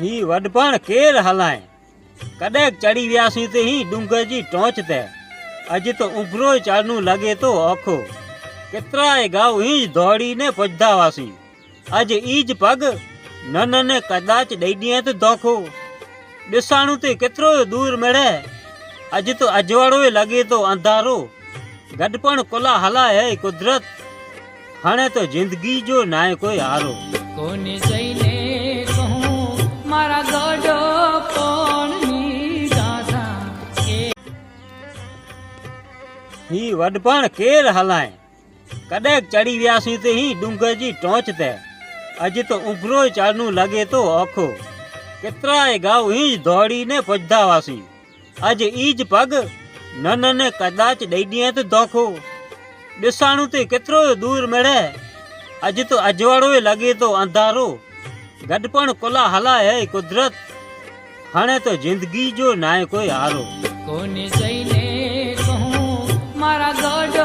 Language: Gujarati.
હી વડપણ કેર હલાય. કદાચ ચડી વ્યાસી તે હી ડુંગરજી ટોંચતે અજી તો ઉભરો ચાલનું લાગે તો આખો કેટલાય ગાવ ઈ જ દોડીને પજધા વાસી આજે ઈ જ પગ નનને કદાચ દઈડીએ તો ધોખો. બેસાણું તે કેટલો દૂર મળે. આજે તો અજવાળો લાગે તો અંધારો. ગડપણ કોલા હલા હે કુદરત. હણે તો જિંદગી જો નાય કોઈ હારો. કોને જઈ હી વડપણ કેર હલાય. કદાચ ચડી વ્યાસી તે હી ડુંગરજી ટોંચતે અજી તો ઉભરો ચાલનું લાગે તો આખો કેટલાય ગાવ હી જ દોડીને પજધા વાસી આજે ઈ જ પગ નનને કદાચ દઈડીએ તો ધોખો. બેસાણું તે કેટલો દૂર મળે. આજે તો અજવાળોએ લાગે તો અંધારો. ગડપણ કોલા હલા હે કુદરત. હણે તો જિંદગી જો નાય કોઈ હારો. કોને જઈને Lord.